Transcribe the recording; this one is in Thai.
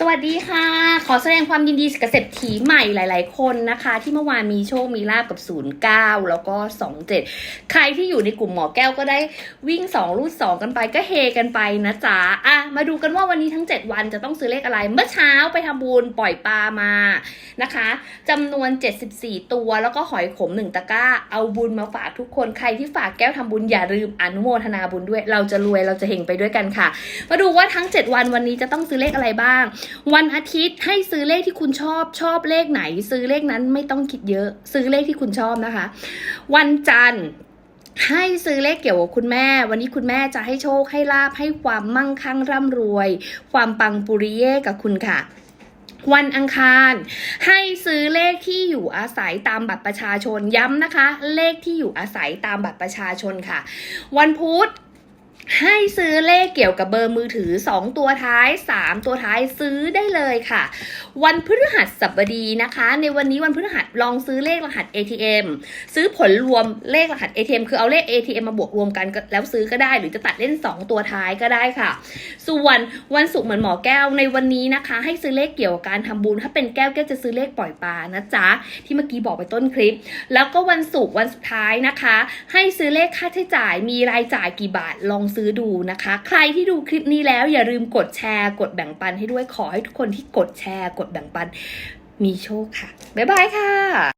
สวัสดีค่ะ ขอแสดงความยินดีกับเศรษฐีใหม่หลาย ๆ คนนะคะ ที่เมื่อวานมีโชคมีลาบกับ 09 แล้วก็ 27 ใครที่อยู่ในกลุ่มหมอแก้วก็ได้วิ่ง 2 รูด 2 กันไปก็เฮกันไปนะจ๊ะอะมาดูกันว่าวันนี้ทั้ง 7 วันจะต้องซื้อเลขอะไร เมื่อเช้าไปทำบุญปล่อยปลามานะคะจำนวน 74 ตัว แล้วก็หอยขม 1 ตะกร้า เอาบุญมาฝากทุกคนใครที่ฝากแก้วทำบุญอย่าลืมอนุโมทนาบุญด้วย เราจะรวยเราจะเฮงไปด้วยกันค่ะ มาดูว่าทั้ง 7 วันวันนี้จะต้องซื้อเลขอะไรบ้างวันอาทิตย์ให้ซื้อเลขที่คุณชอบชอบเลขไหน ซื้อเลขนั้นไม่ต้องคิดเยอะ ซื้อเลขที่คุณชอบนะคะ วันจันทร์ให้ซื้อเลขเกี่ยวกับคุณแม่ วันนี้คุณแม่จะให้โชคให้ลาบให้ความมั่งคั่งร่ำรวย ความปังปุริเย่กับคุณค่ะวันอังคารให้ซื้อเลขที่อยู่อาศัยตามบัตรประชาชนย้ำนะคะ เลขที่อยู่อาศัยตามบัตรประชาชนค่ะ วันพุธ ให้ซื้อเลขเกี่ยวกับเบอร์มือถือ 2 ตัวท้าย 3 ตัวท้ายซื้อได้เลยค่ะ วันพฤหัสบดีนะคะ ในวันนี้วันพฤหัสลองซื้อเลขรหัส ATM ซื้อผลรวมเลขรหัส ATM คือเอาเลข ATM มาบวกรวมกันแล้วซื้อก็ได้ หรือจะตัดเล่น 2 ตัวท้ายก็ได้ค่ะ ส่วนวันศุกร์เหมือนหมอแก้วในวันนี้นะคะ ให้ซื้อเลขเกี่ยวกับการทำบุญ ถ้าเป็นแก้วแก้วจะซื้อเลขปล่อยปลานะจ๊ะที่เมื่อกี้บอกไปต้นคลิป แล้วก็วันศุกร์วันสุดท้ายนะคะ ให้ซื้อเลขค่าใช้จ่ายมีรายจ่ายกี่บาทลองซื้อดูนะคะ ใครที่ดูคลิปนี้แล้วอย่าลืมกดแชร์ กดแบ่งปันให้ด้วยขอให้ทุกคนที่กดแชร์กดแบ่งปันมีโชคค่ะ บ๊ายบายค่ะ